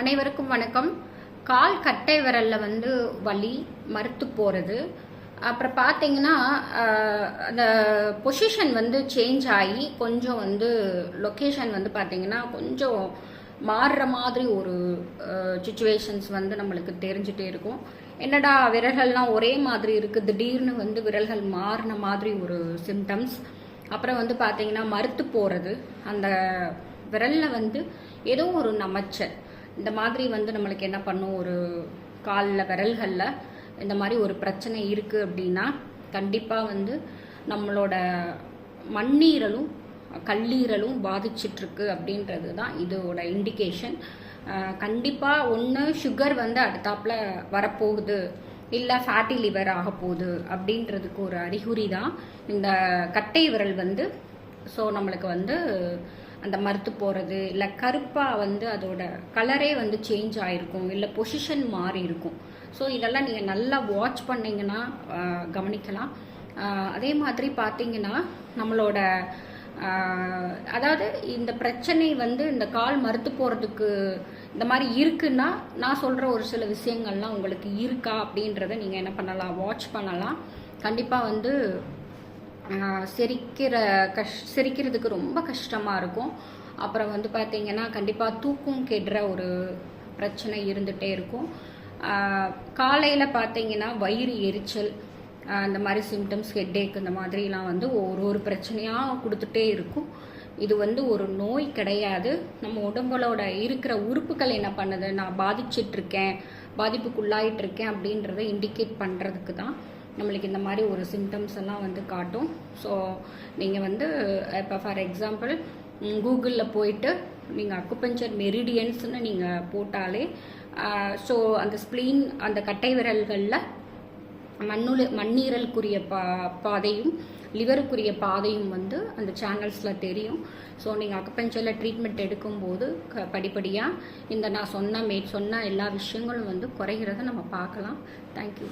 அனைவருக்கும் வணக்கம். கால் கட்டை விரலில் வந்து வலி மறுத்து போகிறது அப்புறம் பார்த்தீங்கன்னா அந்த பொசிஷன் வந்து சேஞ்ச் ஆகி கொஞ்சம் வந்து லொக்கேஷன் வந்து பார்த்தீங்கன்னா கொஞ்சம் மாறுற மாதிரி ஒரு சுச்சுவேஷன்ஸ் வந்து நம்மளுக்கு தெரிஞ்சுட்டே இருக்கும். என்னடா விரல்கள்லாம் ஒரே மாதிரி இருக்குது திடீர்னு வந்து விரல்கள் மாறின மாதிரி ஒரு சிம்டம்ஸ் அப்புறம் வந்து பார்த்தீங்கன்னா மறுத்து போகிறது அந்த விரலில் வந்து ஏதோ ஒரு நமச்சல். இந்த மாதிரி வந்து நம்மளுக்கு என்ன பண்ணும்? ஒரு காலில் விரல்களில் இந்த மாதிரி ஒரு பிரச்சனை இருக்குது அப்படின்னா கண்டிப்பாக வந்து நம்மளோட மண்ணீரலும் கல்லீரலும் பாதிச்சிட்ருக்கு அப்படின்றது தான் இதோட இண்டிகேஷன் கண்டிப்பாக ஒன்று சுகர் வந்து அடுத்தாப்பில் வரப்போகுது. இல்லை ஃபேட்டி லிவர் ஆக போகுது அப்படின்றதுக்கு ஒரு அறிகுறி தான் இந்த கட்டை விரல் வந்து. ஸோ நம்மளுக்கு வந்து அந்த மறுத்து போகிறது இல்லை கருப்பாக வந்து அதோட கலரே வந்து சேஞ்ச் ஆகிருக்கும் இல்லை பொசிஷன் மாறி இருக்கும். ஸோ இதெல்லாம் நீங்கள் நல்லா வாட்ச் பண்ணிங்கன்னா கவனிக்கலாம். அதே மாதிரி பார்த்தீங்கன்னா நம்மளோட அதாவது இந்த பிரச்சனை வந்து இந்த கால் மறுத்து போகிறதுக்கு இந்த மாதிரி இருக்குன்னா நான் சொல்கிற ஒரு சில விஷயங்கள்லாம் உங்களுக்கு இருக்கா அப்படின்றத நீங்கள் என்ன பண்ணலாம் வாட்ச் பண்ணலாம். கண்டிப்பாக வந்து செரிக்கிற கஷ் செரிக்கிறதுக்கு ரொம்ப கஷ்டமாக இருக்கும். அப்புறம் வந்து பார்த்தீங்கன்னா கண்டிப்பாக தூக்கம் கெடுற ஒரு பிரச்சனை இருந்துகிட்டே இருக்கும். காலையில் பார்த்தீங்கன்னா வயிறு எரிச்சல் அந்த மாதிரி சிம்டம்ஸ் ஹெட்டேக் இந்த மாதிரிலாம் வந்து ஒரு ஒரு பிரச்சனையாக கொடுத்துட்டே இருக்கும். இது வந்து ஒரு நோய் கிடையாது. நம்ம உடம்புகளோட இருக்கிற உறுப்புகள் என்ன பண்ணுது? நான் பாதிச்சிட்டு இருக்கேன் பாதிப்புக்குள்ளாயிட்டு இருக்கேன் அப்படின்றத இண்டிகேட் பண்ணுறதுக்கு தான் நம்மளுக்கு இந்த மாதிரி ஒரு சிம்டம்ஸ் எல்லாம் வந்து காட்டும். ஸோ நீங்கள் வந்து இப்போ ஃபார் எக்ஸாம்பிள் கூகுளில் போயிட்டு நீங்கள் அக்குபஞ்சர் மெரிடியன்ஸ்னு நீங்கள் போட்டாலே ஸோ அந்த ஸ்ப்ளீன் அந்த கட்டை விரல்களில் மண்ணுல மண்ணீரலுக்குரிய பா பாதையும் லிவருக்குரிய பாதையும் வந்து அந்த சேனல்ஸில் தெரியும். ஸோ நீங்கள் அக்குபஞ்சரில் ட்ரீட்மெண்ட் எடுக்கும்போது க படிப்படியாக இந்த நான் சொன்ன மே சொன்ன எல்லா விஷயங்களும் வந்து குறைகிறத நம்ம பார்க்கலாம். தேங்க்யூ